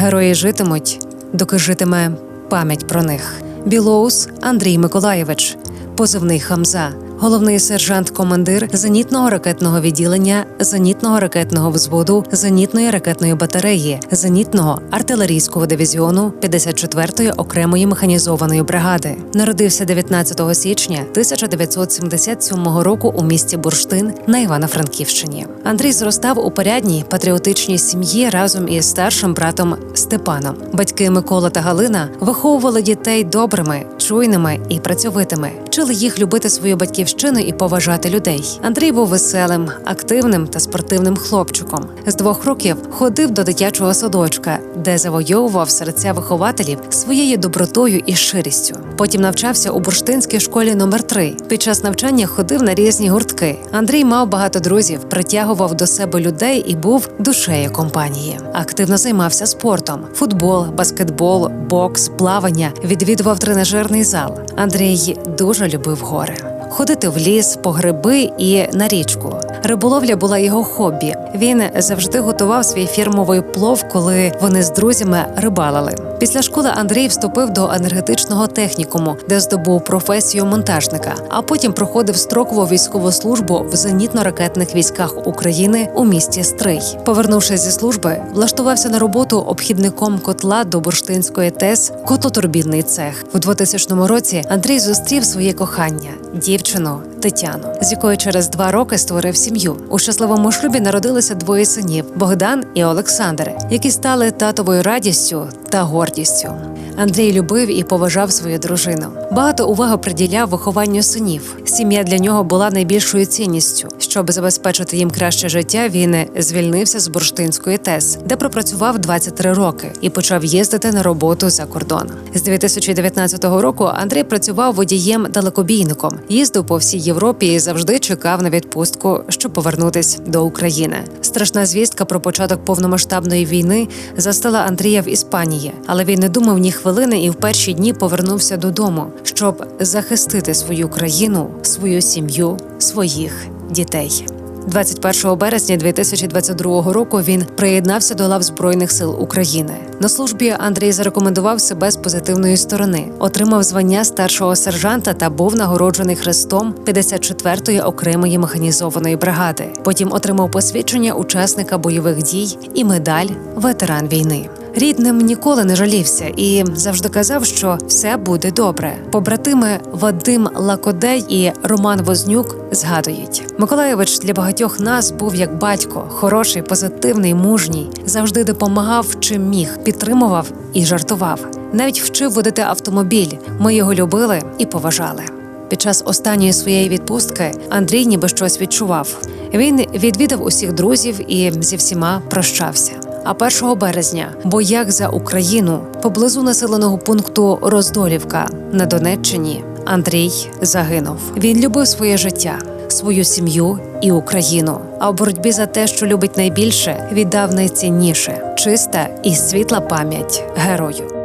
Герої житимуть, доки житиме пам'ять про них. Білоус Андрій Миколаєвич, позивний Хамза, головний сержант-командир зенітного ракетного відділення, зенітного ракетного взводу, зенітної ракетної батареї, зенітного артилерійського дивізіону 54-ї окремої механізованої бригади. Народився 19 січня 1977 року у місті Бурштин на Івано-Франківщині. Андрій зростав у порядній патріотичній сім'ї разом із старшим братом Степаном. Батьки Микола та Галина виховували дітей добрими, чуйними і працьовитими, вчили їх любити свою батьківщину і поважати людей. Андрій був веселим, активним та спортивним хлопчиком. З двох років ходив до дитячого садочка, де завойовував серця вихователів своєю добротою і щирістю. Потім навчався у бурштинській школі номер 3 Під час навчання ходив на різні гуртки. Андрій мав багато друзів, притягував до себе людей і був душею компанії. Активно займався спортом: футбол, баскетбол, бокс, плавання, відвідував тренажерний зал. Андрій дуже любив гори. Ходити в ліс, по гриби і на річку. Риболовля була його хобі. Він завжди готував свій фірмовий плов, коли вони з друзями рибалили. Після школи Андрій вступив до енергетичного технікуму, де здобув професію монтажника, а потім проходив строкову військову службу в зенітно-ракетних військах України у місті Стрий. Повернувшись зі служби, влаштувався на роботу обхідником котла до бурштинської ТЕС котлотурбінний цех. У 2000 році Андрій зустрів своє кохання дівчину Тетяну, з якою через два роки створив сім'ю. У щасливому шлюбі народилися двоє синів Богдан і Олександр, які стали татовою радістю та гордістю. Андрій любив і поважав свою дружину. Багато уваги приділяв вихованню синів. Сім'я для нього була найбільшою цінністю. Щоб забезпечити їм краще життя, він звільнився з бурштинської ТЕС, де пропрацював 23 роки і почав їздити на роботу за кордон. З 2019 року Андрій працював водієм-далекобійником, їздив по всій Європі і завжди чекав на відпустку, щоб повернутись до України. Страшна звістка про початок повномасштабної війни застала Андрія в Іспанії, але він не думав ні хвилини і в перші дні повернувся додому, щоб захистити свою країну, свою сім'ю, своїх дітей. 21 березня 2022 року він приєднався до лав Збройних сил України. На службі Андрій зарекомендував себе з позитивної сторони, отримав звання старшого сержанта та був нагороджений хрестом 54-ї окремої механізованої бригади. Потім отримав посвідчення учасника бойових дій і медаль ветеран війни. Рідним ніколи не жалівся і завжди казав, що все буде добре. Побратими Вадим Лакодей і Роман Вознюк згадують: Миколаєвич для багатьох нас був як батько, хороший, позитивний, мужній, завжди допомагав, чим міг, підтримував і жартував. Навіть вчив водити автомобіль. Ми його любили і поважали. Під час останньої своєї відпустки Андрій ніби щось відчував. Він відвідав усіх друзів і зі всіма прощався. А 1 березня бояк за Україну поблизу населеного пункту Роздолівка на Донеччині Андрій загинув. Він любив своє життя, свою сім'ю і Україну. А в боротьбі за те, що любить найбільше, віддав найцінніше чиста і світла пам'ять герою.